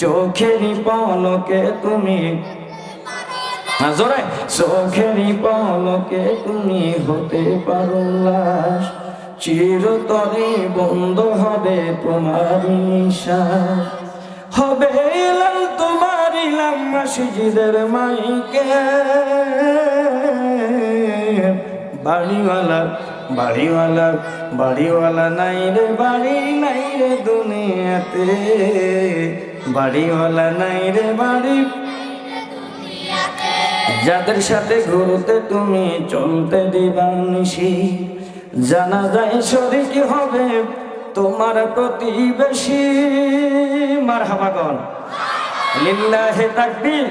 চোখেরই পলকে তুমি। না জোরে। পলকে তুমি হতে পারো লাশ চিরতরে বন্ধ হবে তোমার হবে তোমার ইলাম মাইকে। বাড়িওয়ালা বাড়িওয়ালা বাড়িওয়ালা নাই রে, বাড়ি নাই রে দুনিয়াতে। বাড়িওয়ালা নাই রে, বাড়ি যাদের সাথে ঘুরতে তুমি চলতে দিবানিসি জানা যায় শরিক হবে তোমার প্রতিবেশী। মার হাবাগন লিল্লাহে তাকবীর।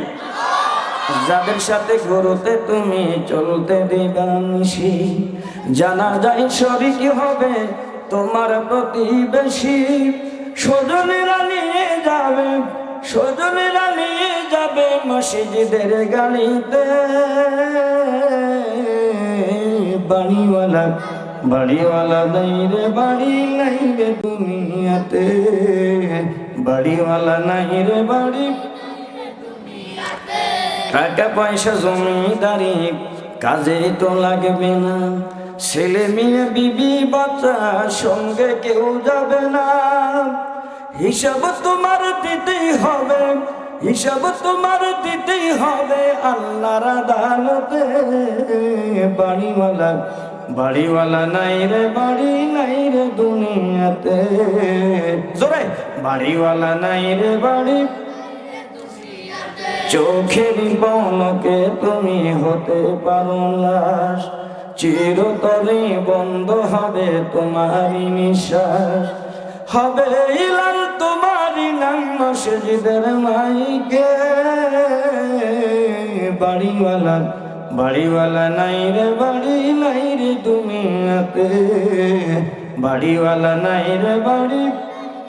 যাদের সাথে ঘুরতে তুমি চলতে দিবানিসি জানা যায় শরিক হবে তোমার প্রতিবেশী। সজনেরা নিয়ে যাবে, সজনেরা নিয়ে যাবে মসজিদের গাড়িতে বাড়িওয়ালা বাড়িওয়ালা নাই রে, বাড়ি নাই রে দুনিয়াতে। বাড়িওয়ালা নাই রে, বাড়ি টাকা পয়সা জমিদারি, কাজে তো লাগবে না। ছেলে মেয়ে, বিবি, বাচ্চা, সঙ্গে কেউ যাবে না। হিসাব তোমার দিতেই হবে, হিসাব তোমার দিতেই হবে। আল্লাহর আদালতে বাড়িওয়ালা বাড়িওয়ালা নাই রে, বাড়ি নাই রে দুনিয়াতে। জোরে, বাড়িওয়ালা নাই রে, বাড়ি চোখের বনকে তুমি হতে পারো লাশ চিরতরে বন্ধ হবে তোমারই নিঃশ্বাস। হবে ইলাম তোমার ইলাম মসজিদের মাইকে। বাড়িওয়ালা বাড়িওয়ালা নাই রে, বাড়ি নাই রে দুনিয়াতে। বাড়িওয়ালা নাই রে, বাড়ি